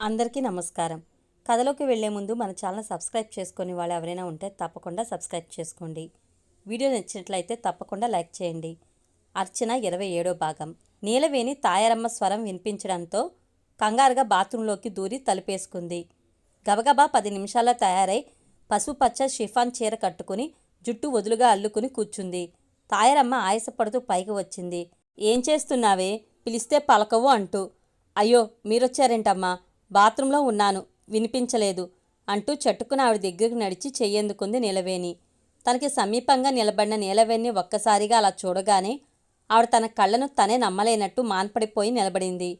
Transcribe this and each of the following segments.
అందరికీ నమస్కారం. కథలోకి వెళ్ళే ముందు మన ఛానల్ సబ్స్క్రైబ్ చేసుకుని వాళ్ళు ఎవరైనా ఉంటే తప్పకుండా సబ్స్క్రైబ్ చేసుకోండి. వీడియో నచ్చినట్లయితే తప్పకుండా లైక్ చేయండి. అర్చన ఇరవై ఏడో భాగం. నీలవేణి తాయారమ్మ స్వరం వినిపించడంతో కంగారుగా బాత్రూంలోకి దూరి తలుపేసుకుంది. గబగబా పది నిమిషాల్లో తయారై పసుపచ్చ షిఫాన్ చీర కట్టుకుని జుట్టు వదులుగా అల్లుకుని కూర్చుంది. తాయారమ్మ ఆయాసపడుతూ పైకి వచ్చింది. ఏం చేస్తున్నావే? పిలిస్తే పలకవు అంటూ. అయ్యో మీరొచ్చారేంటమ్మా? బాత్రూంలో ఉన్నాను. వినిపించలేదు. అంటూ చట్టుకుని ఆవిడ దగ్గరికి నడిచి చెయ్యందుకుంది నీలవేణి. తనకి సమీపంగా నిలబడిన నీలవేణి ఒక్కసారిగా అలా చూడగానే ఆవిడ తన కళ్ళను తనే నమ్మలేనట్టు మాన్పడిపోయి నిలబడింది.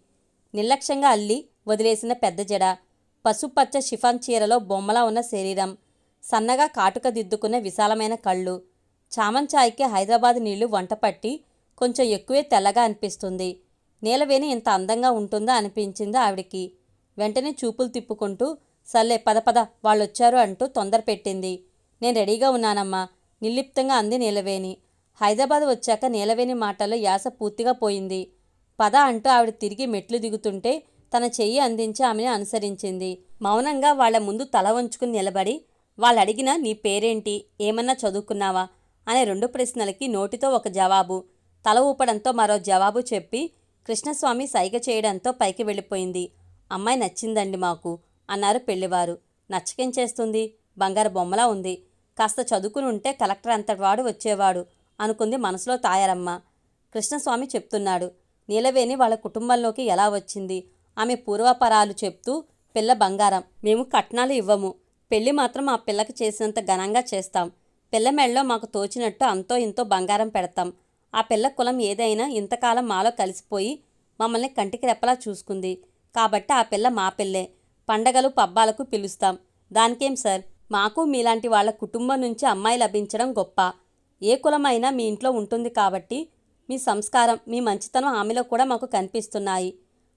నిర్లక్ష్యంగా అల్లి వదిలేసిన పెద్ద జడ పసుపచ్చ షిఫాన్ చీరలో బొమ్మలా ఉన్న శరీరం సన్నగా కాటుక దిద్దుకున్న విశాలమైన కళ్ళు చామంచాయికి హైదరాబాద్ నీళ్ళు వంటపట్టి కొంచెం ఎక్కువే తెల్లగా అనిపిస్తుంది. నీలవేణి ఇంత అందంగా ఉంటుందా అనిపించింది ఆవిడికి. వెంటనే చూపులు తిప్పుకుంటూ సర్లే పద పద వాళ్ళొచ్చారు అంటూ తొందర పెట్టింది. నేను రెడీగా ఉన్నానమ్మా. నిర్లిప్తంగా అంది నీలవేణి. హైదరాబాద్ వచ్చాక నీలవేణి మాటల్లో యాస పూర్తిగా పోయింది. పద అంటూ ఆవిడ తిరిగి మెట్లు దిగుతుంటే తన చెయ్యి అందించి ఆమెను అనుసరించింది. మౌనంగా వాళ్ళ ముందు తల వంచుకుని నిలబడి వాళ్ళు అడిగిన నీ పేరేంటి? ఏమన్నా చదువుకున్నావా? అనే రెండు ప్రశ్నలకి నోటితో ఒక జవాబు. తల ఊపడంతో మరో జవాబు చెప్పి కృష్ణస్వామి సైగ చేయడంతో పైకి వెళ్ళిపోయింది. అమ్మాయి నచ్చిందండి మాకు అన్నారు పెళ్ళివారు నచ్చకేం చేస్తుంది? బంగారు బొమ్మలా ఉంది. కాస్త చదువుకుని ఉంటే కలెక్టర్ అంతటి వాడు వచ్చేవాడు అనుకుంది మనసులో తాయారమ్మ. కృష్ణస్వామి చెప్తున్నాడు నీలవేణి వాళ్ళ కుటుంబంలోకి ఎలా వచ్చింది? ఆమె పూర్వపరాలు చెప్తూ పిల్ల బంగారం మేము కట్నాలు ఇవ్వము. పెళ్ళి మాత్రం ఆ పిల్లకి చేసినంత ఘనంగా చేస్తాం. పిల్ల మెళ్ళలో మాకు తోచినట్టు అంతో ఇంతో బంగారం పెడతాం. ఆ పిల్ల కులం ఏదైనా ఇంతకాలం మాలో కలిసిపోయి మమ్మల్ని కంటికి రెప్పలా చూసుకుంది. కాబట్టి ఆ పిల్ల మా పిల్లే. పండగలు పబ్బాలకు పిలుస్తాం. దానికేం సార్? మాకు మీలాంటి వాళ్ళ కుటుంబం నుంచి అమ్మాయి లభించడం గొప్ప. ఏ కులమైనా మీ ఇంట్లో ఉంటుంది కాబట్టి మీ సంస్కారం మీ మంచితనం ఆమెలో కూడా మాకు కనిపిస్తున్నాయి.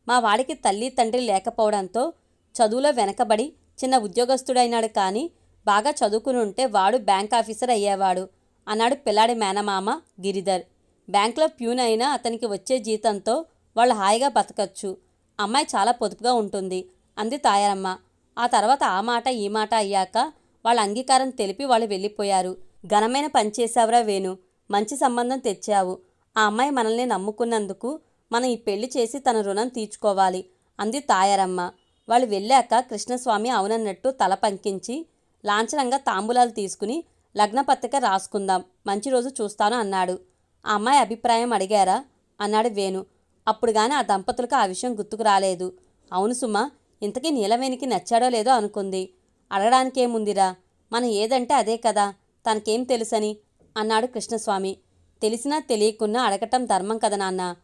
మా వాడికి తల్లి తండ్రి లేకపోవడంతో చదువులో వెనకబడి చిన్న ఉద్యోగస్తుడైనాడు కానీ బాగా చదువుకుని ఉంటే వాడు బ్యాంక్ ఆఫీసర్ అయ్యేవాడు అన్నాడు పిల్లాడి మేనమామ గిరిధర్. బ్యాంకులో ప్యూన్ అయినా అతనికి వచ్చే జీతంతో వాళ్ళు హాయిగా బతకచ్చు. అమ్మాయి చాలా పొదుపుగా ఉంటుంది అంది తాయారమ్మ. ఆ తర్వాత ఆ మాట ఈ మాట అయ్యాక వాళ్ళ అంగీకారం తెలిపి వాళ్ళు వెళ్ళిపోయారు. ఘనమైన పని చేశావురా వేణు మంచి సంబంధం తెచ్చావు. ఆ అమ్మాయి మనల్ని నమ్ముకున్నందుకు మనం ఈ పెళ్ళి చేసి తన రుణం తీర్చుకోవాలి అంది తాయారమ్మ. వాళ్ళు వెళ్ళాక కృష్ణస్వామి అవునన్నట్టు తల పంకించి లాంఛనంగా తాంబూలాలు తీసుకుని లగ్నపత్రిక రాసుకుందాం మంచి రోజు చూస్తాను అన్నాడు. ఆ అమ్మాయి అభిప్రాయం అడిగారా? అన్నాడు వేణు. అప్పుడు గాని ఆ దంపతులకు ఆ విషయం గుర్తుకు రాలేదు. అవును సుమా ఇంతకీ నీలవేణికి నచ్చాడో లేదో అనుకుంది. అడగడానికేముందిరా? మనం ఏదంటే అదే కదా తనకేం తెలుసని? అన్నాడు కృష్ణస్వామి. తెలిసినా తెలియకున్నా అడగటం ధర్మం కదా నాన్న.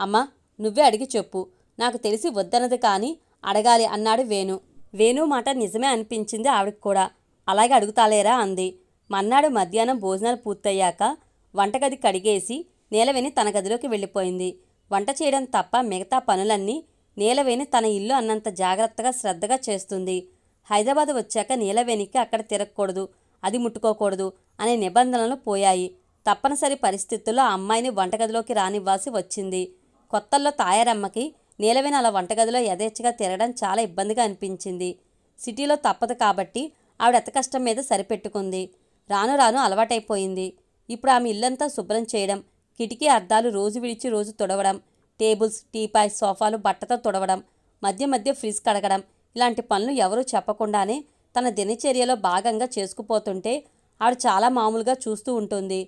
అమ్మా నువ్వే అడిగి చెప్పు. నాకు తెలిసి వద్దనది కానీ అడగాలి అన్నాడు వేణు. వేణు మాట నిజమే అనిపించింది ఆవిడకి కూడా. అలాగే అడుగుతాలేరా అంది. మన్నాడు మధ్యాహ్నం భోజనాలు పూర్తయ్యాక వంటగది కడిగేసి నేలవేణి తన గదిలోకి వెళ్ళిపోయింది. వంట చేయడం తప్ప మిగతా పనులన్నీ నీలవేణి తన ఇల్లు అన్నంత జాగ్రత్తగా శ్రద్ధగా చేస్తుంది. హైదరాబాద్ వచ్చాక నీలవేణికి అక్కడ తిరగకూడదు అది ముట్టుకోకూడదు అనే నిబంధనలు పోయాయి. తప్పనిసరి పరిస్థితుల్లో ఆ అమ్మాయిని వంటగదిలోకి రానివ్వాల్సి వచ్చింది. కొత్తల్లో తాయారమ్మకి నీలవేణి అలా వంటగదిలో యథేచ్ఛగా తిరగడం చాలా ఇబ్బందిగా అనిపించింది. సిటీలో తప్పదు కాబట్టి ఆవిడ అత కష్టం మీద సరిపెట్టుకుంది. రాను రాను అలవాటైపోయింది. ఇప్పుడు ఆమె ఇల్లంతా శుభ్రం చేయడం కిటికీ అద్దాలు రోజు విడిచి రోజు తుడవడం టేబుల్స్ టీపాయ్ సోఫాలు బట్టతో తుడవడం మధ్య మధ్య ఫ్రిజ్ కడగడం ఇలాంటి పనులు ఎవరూ చెప్పకుండానే తన దినచర్యలో భాగంగా చేసుకుపోతుంటే ఆవిడ చాలా మామూలుగా చూస్తూ ఉంటుంది.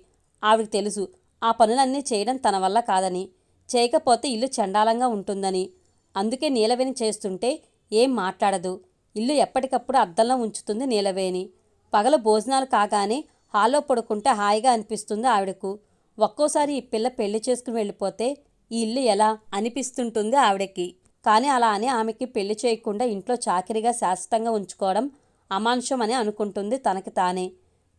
ఆవిడకి తెలుసు ఆ పనులన్నీ చేయడం తన వల్ల కాదని చేయకపోతే ఇల్లు చండాలంగా ఉంటుందని. అందుకే నీలవేణి చేస్తుంటే ఏం మాట్లాడదు. ఇల్లు ఎప్పటికప్పుడు అద్దంలో ఉంచుతుంది నీలవేణి. పగల భోజనాలు కాగానే హాల్లో పడుకుంటే హాయిగా అనిపిస్తుంది ఆవిడకు. ఒక్కోసారి ఈ పిల్ల పెళ్ళి చేసుకుని వెళ్ళిపోతే ఈ ఇల్లు ఎలా అనిపిస్తుంటుంది ఆవిడకి. కానీ అలా అని ఆమెకి పెళ్ళి చేయకుండా ఇంట్లో చాకిరిగా శాశ్వతంగా ఉంచుకోవడం అమానుషం అని అనుకుంటుంది తనకి తానే.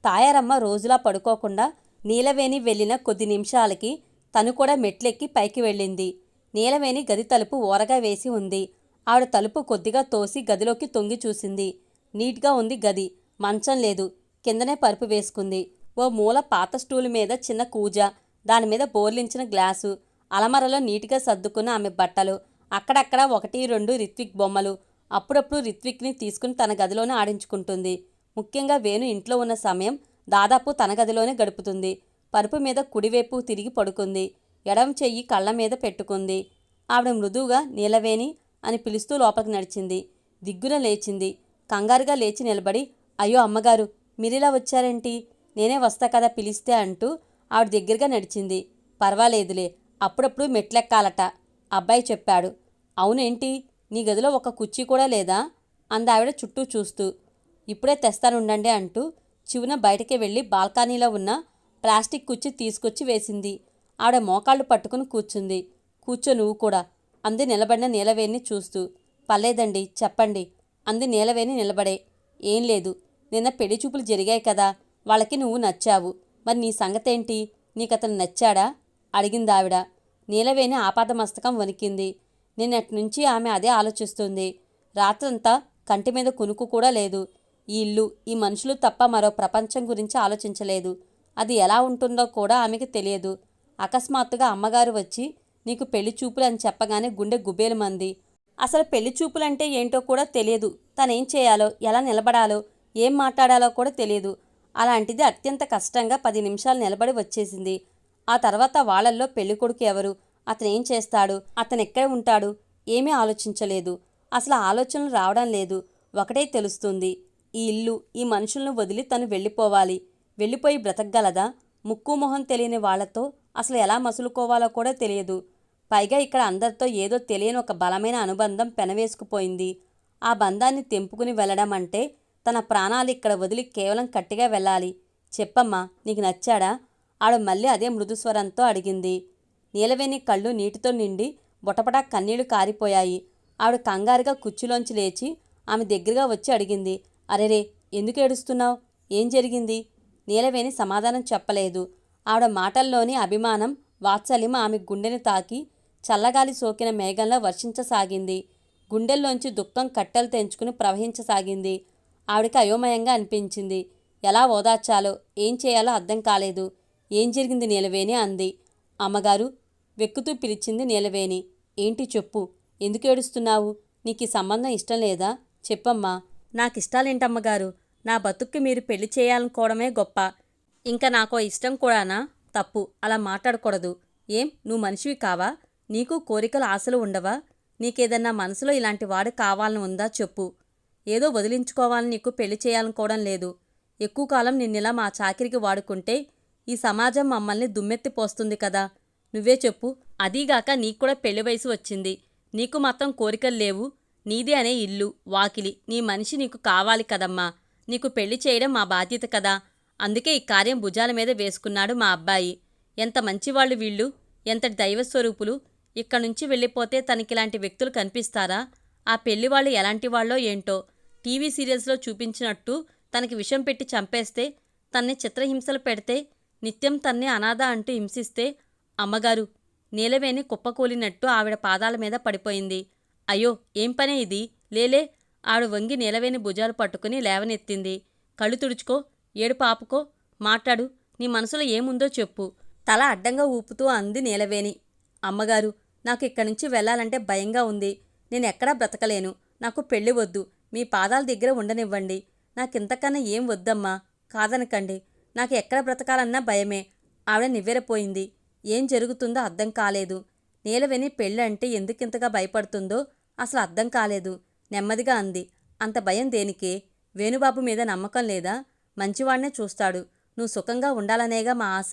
తాయారమ్మ రోజులా పడుకోకుండా నీలవేణి వెళ్ళిన కొద్ది నిమిషాలకి తను కూడా మెట్లెక్కి పైకి వెళ్ళింది. నీలవేణి గది తలుపు ఓరగా వేసి ఉంది. ఆవిడ తలుపు కొద్దిగా తోసి గదిలోకి తొంగి చూసింది. నీట్గా ఉంది గది. మంచం లేదు. కిందనే పరుపు వేసుకుంది. ఓ మూల పాత స్టూల్ మీద చిన్న కూజ దాని మీద బోర్లించిన గ్లాసు అలమరలో నీటిగా సర్దుకున్న ఆమె బట్టలు అక్కడక్కడ ఒకటి రెండు రిత్విక్ బొమ్మలు అప్పుడప్పుడు రిత్విక్ని తీసుకుని తన గదిలోనే ఆడించుకుంటుంది. ముఖ్యంగా వేణు ఇంట్లో ఉన్న సమయం దాదాపు తన గదిలోనే గడుపుతుంది. పరుపు మీద కుడివైపు తిరిగి పడుకుంది. ఎడం చెయ్యి కళ్ళ మీద పెట్టుకుంది. ఆవిడ మృదువుగా నీలవేణి అని పిలుస్తూ లోపలికి నడిచింది. దిగ్గున లేచింది. కంగారుగా లేచి నిలబడి అయ్యో అమ్మగారు మీరిలా వచ్చారేంటి? నేనే వస్తా కదా పిలిస్తే అంటూ ఆవిడ దగ్గరగా నడిచింది. పర్వాలేదులే అప్పుడప్పుడు మెట్లెక్కాలట అబ్బాయి చెప్పాడు. అవునేంటి నీ గదిలో ఒక కుర్చీ కూడా లేదా? అందావిడ చుట్టూ చూస్తూ. ఇప్పుడే తెస్తానుండండి అంటూ చివున బయటకి వెళ్ళి బాల్కనీలో ఉన్న ప్లాస్టిక్ కుర్చీ తీసుకొచ్చి వేసింది. ఆవిడ మోకాళ్ళు పట్టుకుని కూర్చుంది. కూర్చో నువ్వు కూడా అంది నిలబడిన నీలవేణిని చూస్తూ. పర్లేదండి చెప్పండి అంది నీలవేణి నిలబడే. ఏం లేదు నిన్న పెళ్ళి చూపులు జరిగాయి కదా వాళ్ళకి నువ్వు నచ్చావు. మరి నీ సంగతేంటి? నీకతను నచ్చాడా? అడిగిందావిడ. నీలవేణి ఆపాదమస్తకం వణికింది. నిన్నటి నుంచి ఆమె అదే ఆలోచిస్తుంది. రాత్రంతా కంటి మీద కునుకు కూడా లేదు. ఈ ఇల్లు ఈ మనుషులు తప్ప మరో ప్రపంచం గురించి ఆలోచించలేదు. అది ఎలా ఉంటుందో కూడా ఆమెకి తెలియదు. అకస్మాత్తుగా అమ్మగారు వచ్చి నీకు పెళ్ళి చూపులు అని చెప్పగానే గుండె గుబేలమంది అసలు పెళ్ళి చూపులంటే ఏంటో కూడా తెలియదు. తనేం చేయాలో ఎలా నిలబడాలో ఏం మాట్లాడాలో కూడా తెలియదు. అలాంటిది అత్యంత కష్టంగా పది నిమిషాలు నిలబడి వచ్చేసింది. ఆ తర్వాత వాళ్ళల్లో పెళ్ళి కొడుకు ఎవరు? అతనేం చేస్తాడు? అతనెక్కడ ఉంటాడు? ఏమీ ఆలోచించలేదు. అసలు ఆలోచనలు రావడం లేదు. ఒకటే తెలుస్తుంది. ఈ ఇల్లు ఈ మనుషులను వదిలి తను వెళ్ళిపోవాలి. వెళ్ళిపోయి బ్రతకగలదా? ముక్కు మొహం తెలియని వాళ్ళతో అసలు ఎలా మసులుకోవాలో కూడా తెలియదు. పైగా ఇక్కడ అందరితో ఏదో తెలియని ఒక బలమైన అనుబంధం పెనవేసుకుపోయింది. ఆ బంధాన్ని తెంపుకుని వెళ్ళడం అంటే తన ప్రాణాలు ఇక్కడ వదిలి కేవలం కట్టిగా వెళ్ళాలి. చెప్పమ్మా నీకు నచ్చాడా? ఆడు మళ్ళీ అదే మృదుస్వరంతో అడిగింది. నీలవేణి కళ్ళు నీటితో నిండి బొటపటా కన్నీళ్ళు కారిపోయాయి. ఆవిడ కంగారుగా కుర్చీలోంచి లేచి ఆమె దగ్గరగా వచ్చి అడిగింది అరెరే ఎందుకు ఏడుస్తున్నావు? ఏం జరిగింది? నీలవేణి సమాధానం చెప్పలేదు. ఆవిడ మాటల్లోని అభిమానం వాత్సల్యం ఆమె గుండెని తాకి చల్లగాలి సోకిన మేఘంలో వర్షించసాగింది. గుండెల్లోంచి దుఃఖం కట్టెలు తెంచుకుని ప్రవహించసాగింది. ఆవిడకి అయోమయంగా అనిపించింది. ఎలా ఓదార్చాలో ఏం చేయాలో అర్థం కాలేదు. ఏం జరిగింది నీలవేణి అంది. అమ్మగారు వెక్కుతూ పిలిచింది నీలవేణి. ఏంటి చెప్పు ఎందుకు ఏడుస్తున్నావు? నీకు ఈ సంబంధం ఇష్టం లేదా? చెప్పమ్మా. నాకు ఇష్టాలేంటమ్మగారు నా బతుక్కి మీరు పెళ్ళి చేయాలనుకోవడమే గొప్ప. ఇంకా నాకో ఇష్టం కూడానా? తప్పు. అలా మాట్లాడకూడదు. ఏం? నువ్వు మనిషివి కావా? నీకు కోరికలు ఆశలు ఉండవా? నీకేదన్నా మనసులో ఇలాంటి వాడు కావాలని ఉందా చెప్పు. ఏదో వదిలించుకోవాలని నీకు పెళ్ళి చేయాలనుకోవడం లేదు. ఎక్కువ కాలం నిన్నిలా మా చాకిరికి వాడుకుంటే ఈ సమాజం మమ్మల్ని దుమ్మెత్తిపోస్తుంది కదా. నువ్వే చెప్పు అదీగాక నీకు కూడా పెళ్ళి వయసు వచ్చింది. నీకు మాత్రం కోరికలు లేవు. నీదే అనే ఇల్లు వాకిలి నీ మనిషి నీకు కావాలి కదమ్మా. నీకు పెళ్ళి చేయడం మా బాధ్యత కదా. అందుకే ఈ కార్యం భుజాల మీద వేసుకున్నాడు మా అబ్బాయి. ఎంత మంచివాళ్ళు వీళ్ళు ఎంత దైవస్వరూపులు ఇక్కడ నుంచి వెళ్ళిపోతే తనకిలాంటి వ్యక్తులు కనిపిస్తారా? ఆ పెళ్ళి వాళ్ళు ఎలాంటి వాళ్ళో ఏంటో. టీవీ సీరియల్స్లో చూపించినట్టు తనకి విషం పెట్టి చంపేస్తే తన్ని చిత్రహింసలు పెడితే నిత్యం తన్ని అనాథ అంటూ హింసిస్తే అమ్మగారు నీలవేణి కుప్పకూలినట్టు ఆవిడ పాదాల మీద పడిపోయింది. అయ్యో ఏం పనే ఇది? లేలే ఆవిడ వంగి నీలవేణి భుజాలు పట్టుకుని లేవనెత్తింది. కళ్ళు తుడుచుకో ఏడు పాపుకో మాట్లాడు నీ మనసులో ఏముందో చెప్పు. తల అడ్డంగా ఊపుతూ అంది నీలవేణి అమ్మగారు నాకు ఇక్కడి నుంచి వెళ్ళాలంటే భయంగా ఉంది. నేను ఎక్కడా బ్రతకలేను. నాకు పెళ్ళి వద్దు. మీ పాదాల దగ్గర ఉండనివ్వండి. నాకింతకన్నా ఏం వద్దమ్మా? కాదనకండి. నాకు ఎక్కడ బ్రతకాలన్నా భయమే. ఆవిడ నివ్వెరపోయింది. ఏం జరుగుతుందో అర్థం కాలేదు. నీలవేణి పెళ్ళంటే ఎందుకింతగా భయపడుతుందో అసలు అర్థం కాలేదు. నెమ్మదిగా అంది. అంత భయం దేనికే? వేణుబాబు మీద నమ్మకం లేదా? మంచివాణ్ణే చూస్తాడు. నువ్వు సుఖంగా ఉండాలనేగా మా ఆశ?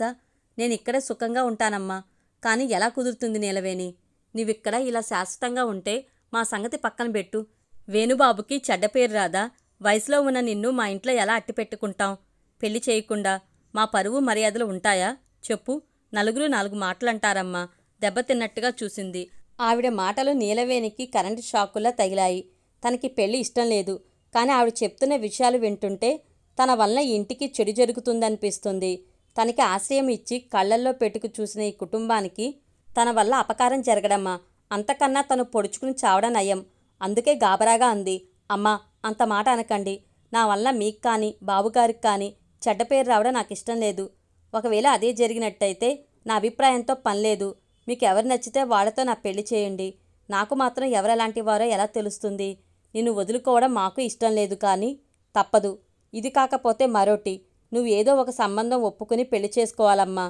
నేను ఇక్కడే సుఖంగా ఉంటానమ్మా. కానీ ఎలా కుదురుతుంది నీలవేణి నీవిక్కడ ఇలా శాశ్వతంగా ఉంటే మా సంగతి పక్కన పెట్టు. వేణుబాబుకి చెడ్డ పేరు రాదా? వయసులో ఉన్న నిన్ను మా ఇంట్లో ఎలా అట్టిపెట్టుకుంటాం? పెళ్ళి చేయకుండా మా పరువు మర్యాదలు ఉంటాయా? చెప్పు. నలుగురు నాలుగు మాటలంటారమ్మా. దెబ్బతిన్నట్టుగా చూసింది. ఆవిడ మాటలు నీలవేణికి కరెంటు షాకుల్లా తగిలాయి. తనకి పెళ్ళి ఇష్టం లేదు. కానీ ఆవిడ చెప్తున్న విషయాలు వింటుంటే తన వల్ల ఇంటికి చెడు జరుగుతుందనిపిస్తుంది. తనకి ఆశ్రయం ఇచ్చి కళ్ళల్లో పెట్టుకు చూసిన ఈ కుటుంబానికి తన వల్ల అపకారం జరగడమ్మా. అంతకన్నా తను పొడుచుకుని చావడం నయం. అందుకే గాబరాగా అంది. అమ్మా అంత మాట అనకండి. నా వల్ల మీకు కానీ బాబుగారికి కానీ చెడ్డ పేరు రావడం నాకు ఇష్టం లేదు. ఒకవేళ అదే జరిగినట్టయితే నా అభిప్రాయంతో పనిలేదు మీకు ఎవరు నచ్చితే వాళ్ళతో నా పెళ్ళి చేయండి. నాకు మాత్రం ఎవరెలాంటి వారో ఎలా తెలుస్తుంది? నిన్ను వదులుకోవడం మాకు ఇష్టం లేదు కానీ తప్పదు. ఇది కాకపోతే మరోటి. నువ్వేదో ఒక సంబంధం ఒప్పుకుని పెళ్ళి చేసుకోవాలమ్మా.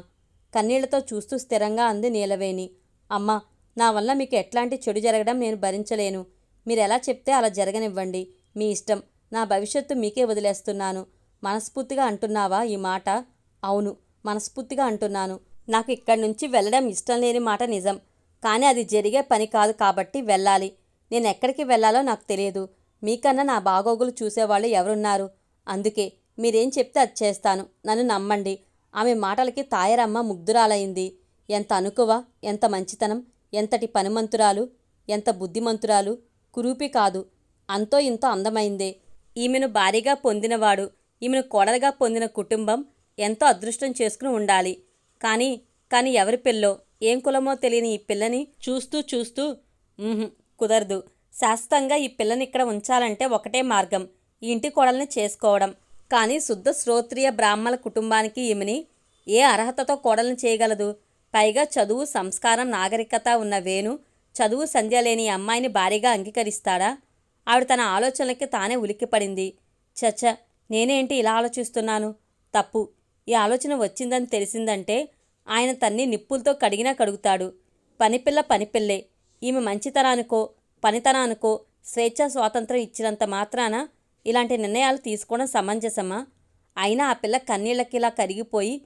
కన్నీళ్ళతో చూస్తూ స్థిరంగా అంది నీలవేణి. అమ్మా నా వల్ల మీకు ఎట్లాంటి చెడు జరగడం నేను భరించలేను. మీరు ఎలా చెప్తే అలా జరగనివ్వండి. మీ ఇష్టం. నా భవిష్యత్తు మీకే వదిలేస్తున్నాను. మనస్ఫూర్తిగా అంటున్నావా ఈ మాట? అవును మనస్ఫూర్తిగా అంటున్నాను. నాకు ఇక్కడి నుంచి వెళ్ళడం ఇష్టం లేని మాట నిజం. కానీ అది జరిగే పని కాదు కాబట్టి వెళ్ళాలి. నేను ఎక్కడికి వెళ్ళాలో నాకు తెలియదు. మీకన్నా నా బాగోగులు చూసేవాళ్ళు ఎవరున్నారు? అందుకే మీరేం చెప్తే అది చేస్తాను. నన్ను నమ్మండి. ఆమె మాటలకి తాయరమ్మ ముగ్ధురాలైంది. ఎంత అనుకువ ఎంత మంచితనం ఎంతటి పనిమంతురాలు ఎంత బుద్ధిమంతురాలు కురూపి కాదు. అంతో ఇంతో అందమైందే. ఈమెను భారీగా పొందినవాడు ఈమెను కోడలుగా పొందిన కుటుంబం ఎంతో అదృష్టం చేసుకుని ఉండాలి. కానీ కానీ ఎవరి పిల్లో? ఏం కులమో తెలియని ఈ పిల్లని చూస్తూ చూస్తూ కుదరదు. శాశ్వతంగా ఈ పిల్లని ఇక్కడ ఉంచాలంటే ఒకటే మార్గం ఈ ఇంటి కోడల్ని చేసుకోవడం. కానీ శుద్ధ శ్రోత్రియ బ్రాహ్మణ కుటుంబానికి ఈమెని ఏ అర్హతతో కోడల్ని చేయగలదు? పైగా చదువు సంస్కారం నాగరికత ఉన్న వేణు చదువు సంధ్య లేని అమ్మాయిని భారీగా అంగీకరిస్తాడా? ఆవిడ తన ఆలోచనలకి తానే ఉలిక్కిపడింది. చచ్చ నేనేంటి ఇలా ఆలోచిస్తున్నాను? తప్పు. ఈ ఆలోచన వచ్చిందని తెలిసిందంటే ఆయన తన్ని నిప్పులతో కడిగినా కడుగుతాడు. పనిపిల్ల పనిపిల్లే. ఈమె మంచితనానికో పనితనానికో స్వేచ్ఛ స్వాతంత్రం ఇచ్చినంత మాత్రాన ఇలాంటి నిర్ణయాలు తీసుకోవడం సమంజసమా? అయినా ఆ పిల్ల కన్నీళ్ళకి ఇలా కరిగిపోయి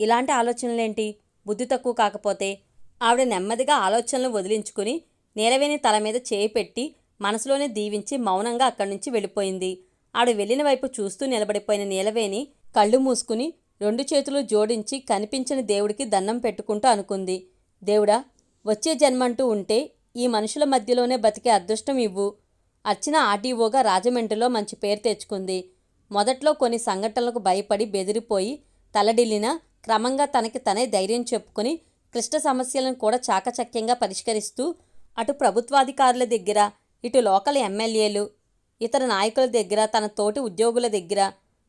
ఇలాంటి ఆలోచనలేంటి? బుద్ధి తక్కువ కాకపోతే ఆవిడ నెమ్మదిగా ఆలోచనలు వదిలించుకుని నీలవేణి తల మీద చేయి పెట్టి మనసులోనే దీవించి మౌనంగా అక్కడి నుంచి వెళ్ళిపోయింది. ఆవిడ వెళ్ళిన వైపు చూస్తూ నిలబడిపోయిన నీలవేణి కళ్ళు మూసుకుని రెండు చేతులు జోడించి కనిపించని దేవుడికి దండం పెట్టుకుంటూ అనుకుంది. దేవుడా వచ్చే జన్మంటూ ఉంటే ఈ మనుషుల మధ్యలోనే బతికే అదృష్టం ఇవ్వు. అర్చన ఆర్డీఓగా రాజమండ్రిలో మంచి పేరు తెచ్చుకుంది. మొదట్లో కొన్ని సంఘటనలకు భయపడి బెదిరిపోయి తలడిల్లిన క్రమంగా తనకి తనే ధైర్యం చెప్పుకుని క్లిష్ట సమస్యలను కూడా చాకచక్యంగా పరిష్కరిస్తూ అటు ప్రభుత్వాధికారుల దగ్గర ఇటు లోకల్ ఎమ్మెల్యేలు ఇతర నాయకుల దగ్గర తన తోటి ఉద్యోగుల దగ్గర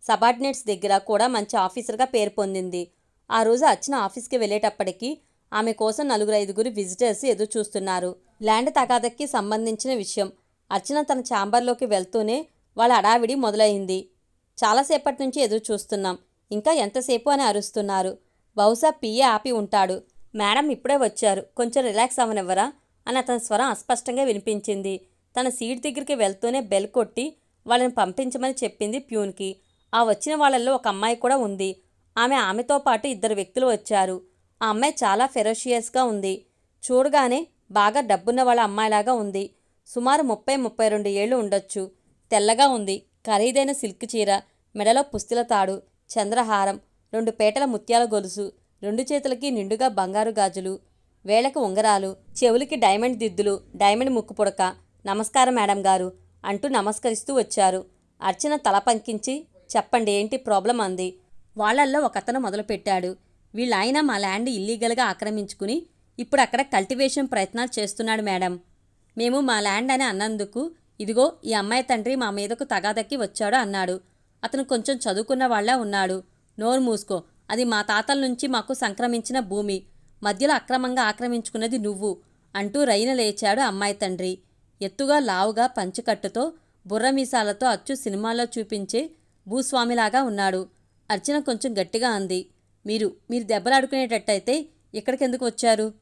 సబార్డినేట్స్ దగ్గర కూడా మంచి ఆఫీసర్గా పేరు పొందింది. ఆ రోజు అచ్చిన ఆఫీస్కి వెళ్ళేటప్పటికీ ఆమె కోసం నలుగురు ఐదుగురు విజిటర్స్ ఎదురు చూస్తున్నారు. ల్యాండ్ తగాదకి సంబంధించిన విషయం. అర్చన తన ఛాంబర్లోకి వెళ్తూనే వాళ్ళ అడావిడి మొదలైంది. చాలాసేపటి నుంచి ఎదురు చూస్తున్నాం. ఇంకా ఎంతసేపు అని అరుస్తున్నారు. బహుశా పిఏ ఆపి ఉంటాడు. మేడం ఇప్పుడే వచ్చారు. కొంచెం రిలాక్స్ అవ్వనివ్వరా? అని అతని స్వరం అస్పష్టంగా వినిపించింది. తన సీట్ దగ్గరికి వెళ్తూనే బెల్ కొట్టి వాళ్ళని పంపించమని చెప్పింది ప్యూన్కి. ఆ వచ్చిన వాళ్ళల్లో ఒక అమ్మాయి కూడా ఉంది. ఆమె ఆమెతో పాటు ఇద్దరు వ్యక్తులు వచ్చారు. ఆ అమ్మాయి చాలా ఫెరోషియస్గా ఉంది. చూడగానే బాగా డబ్బున్న వాళ్ళ అమ్మాయిలాగా ఉంది. సుమారు ముప్పై ముప్పై రెండు ఏళ్ళు ఉండొచ్చు. తెల్లగా ఉంది. ఖరీదైన సిల్క్ చీర మెడలో పుస్తుల తాడు చంద్రహారం రెండు పేటల ముత్యాల గొలుసు రెండు చేతులకి నిండుగా బంగారు గాజులు వేళకు ఉంగరాలు చెవులకి డైమండ్ దిద్దులు డైమండ్ ముక్కు పుడక నమస్కారం మేడం గారు అంటూ నమస్కరిస్తూ వచ్చారు. అర్చన తల పంకించి చెప్పండి ఏంటి ప్రాబ్లం అంది. వాళ్ళల్లో ఒకతను మొదలుపెట్టాడు. వీళ్ళాయన మా ల్యాండ్ ఇల్లీగల్గా ఆక్రమించుకుని ఇప్పుడు అక్కడ కల్టివేషన్ ప్రయత్నాలు చేస్తున్నాడు మేడం. మేము మా ల్యాండ్ అని అన్నందుకు ఇదిగో ఈ అమ్మాయి తండ్రి మా మీదకు తగాదక్కి వచ్చాడు అన్నాడు. అతను కొంచెం చదువుకున్న వాళ్ళ ఉన్నాడు. నోరు మూసుకో. అది మా తాతల నుంచి మాకు సంక్రమించిన భూమి. మధ్యలో అక్రమంగా ఆక్రమించుకున్నది నువ్వు అంటూ రైన లేచాడు అమ్మాయి తండ్రి. ఎత్తుగా లావుగా పంచుకట్టుతో బుర్రమీసాలతో అచ్చు సినిమాల్లో చూపించే భూస్వామిలాగా ఉన్నాడు. అర్చన కొంచెం గట్టిగా అంది. మీరు మీరు దెబ్బలాడుకునేటట్టయితే ఇక్కడికెందుకు వచ్చారు?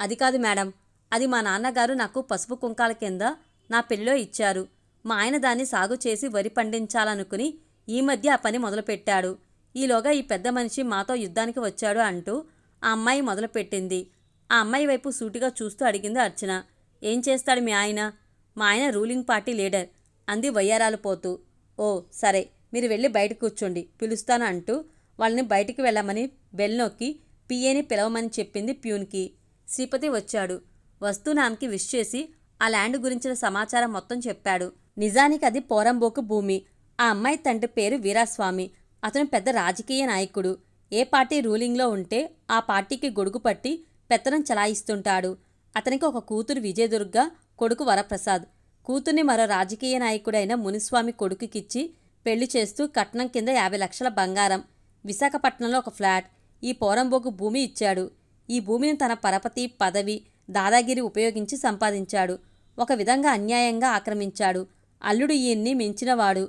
అది కాదు మేడం అది మా నాన్నగారు నాకు పసుపు కుంకాల కింద నా పెళ్ళిలో ఇచ్చారు. మా ఆయన దాన్ని సాగు చేసి వరి పండించాలనుకుని ఈ మధ్య ఆ పని మొదలుపెట్టాడు. ఈలోగా ఈ పెద్ద మనిషి మాతో యుద్ధానికి వచ్చాడు అంటూ ఆ అమ్మాయి మొదలుపెట్టింది. ఆ అమ్మాయి వైపు సూటిగా చూస్తూ అడిగింది అర్చన ఏం చేస్తాడు మీ ఆయన? మా ఆయన రూలింగ్ పార్టీ లీడర్ అంది వయ్యారాలు పోతూ. ఓ సరే మీరు వెళ్ళి బయట కూర్చోండి పిలుస్తాను అంటూ వాళ్ళని బయటికి వెళ్ళమని బెల్ నొక్కి పిఏని పిలవమని చెప్పింది ప్యూన్కి. శ్రీపతి వచ్చాడు. వస్తూనాంకి విష్ చేసి ఆ ల్యాండ్ గురించిన సమాచారం మొత్తం చెప్పాడు. నిజానికి అది పోరంబోకు భూమి. ఆ అమ్మాయి తండ్రి పేరు వీరాస్వామి. అతను పెద్ద రాజకీయ నాయకుడు. ఏ పార్టీ రూలింగ్లో ఉంటే ఆ పార్టీకి గొడుగు పట్టి పెత్తనం చలాయిస్తుంటాడు. అతనికి ఒక కూతురు విజయదుర్గ కొడుకు వరప్రసాద్. కూతుర్ని మరో రాజకీయ నాయకుడైన మునిస్వామి కొడుకుకిచ్చి పెళ్ళి చేస్తూ కట్నం కింద యాభై లక్షల బంగారం విశాఖపట్నంలో ఒక ఫ్లాట్ ఈ పోరంబోకు భూమి ఇచ్చాడు. ఈ భూమిని తన పరపతి పదవి దాదాగిరి ఉపయోగించి సంపాదించాడు. ఒక విధంగా అన్యాయంగా ఆక్రమించాడు. అల్లుడు ఈయన్ని మించినవాడు.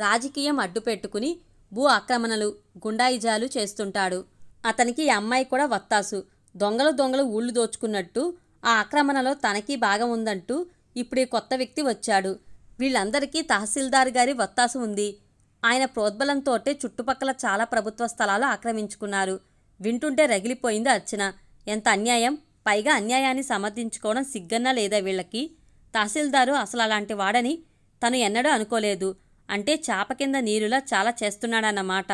రాజకీయం అడ్డుపెట్టుకుని భూ ఆక్రమణలు గుండాయిజాలు చేస్తుంటాడు. అతనికి ఈ అమ్మాయి కూడా వత్తాసు. దొంగలు దొంగలు ఊళ్ళు దోచుకున్నట్టు ఆ ఆక్రమణలో తనకి భాగం ఉందంటూ ఇప్పుడు ఈ కొత్త వ్యక్తి వచ్చాడు. వీళ్ళందరికీ తహసీల్దార్ గారి వత్తాసు ఉంది. ఆయన ప్రోద్బలంతోటే చుట్టుపక్కల చాలా ప్రభుత్వ స్థలాలు ఆక్రమించుకున్నారు. వింటుంటే రగిలిపోయింది అర్చన. ఎంత అన్యాయం? పైగా అన్యాయాన్ని సమర్థించుకోవడం సిగ్గన్నా లేదా వీళ్ళకి? తహసీల్దారు అసలు అలాంటి వాడని తను ఎన్నడూ అనుకోలేదు. అంటే చాప కింద నీరులా చాలా చేస్తున్నాడన్నమాట.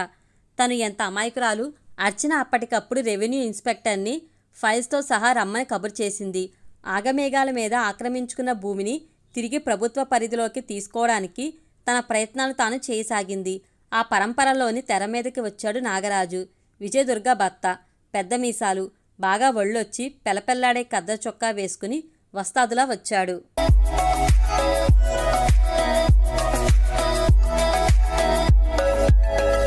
తను ఎంత అమాయకురాలు? అర్చన అప్పటికప్పుడు రెవెన్యూ ఇన్స్పెక్టర్ని ఫైల్స్తో సహా రమ్మని కబురు చేసింది. ఆగమేఘాల మీద ఆక్రమించుకున్న భూమిని తిరిగి ప్రభుత్వ పరిధిలోకి తీసుకోవడానికి తన ప్రయత్నాలు తాను చేయసాగింది. ఆ పరంపరలోని తెర మీదకి వచ్చాడు నాగరాజు. విజయదుర్గ భర్త పెద్ద మీసాలు. బాగా ఒళ్ళొచ్చి పెలపెల్లాడే కద్ద చొక్కా వేసుకుని వస్తాదులా వచ్చాడు.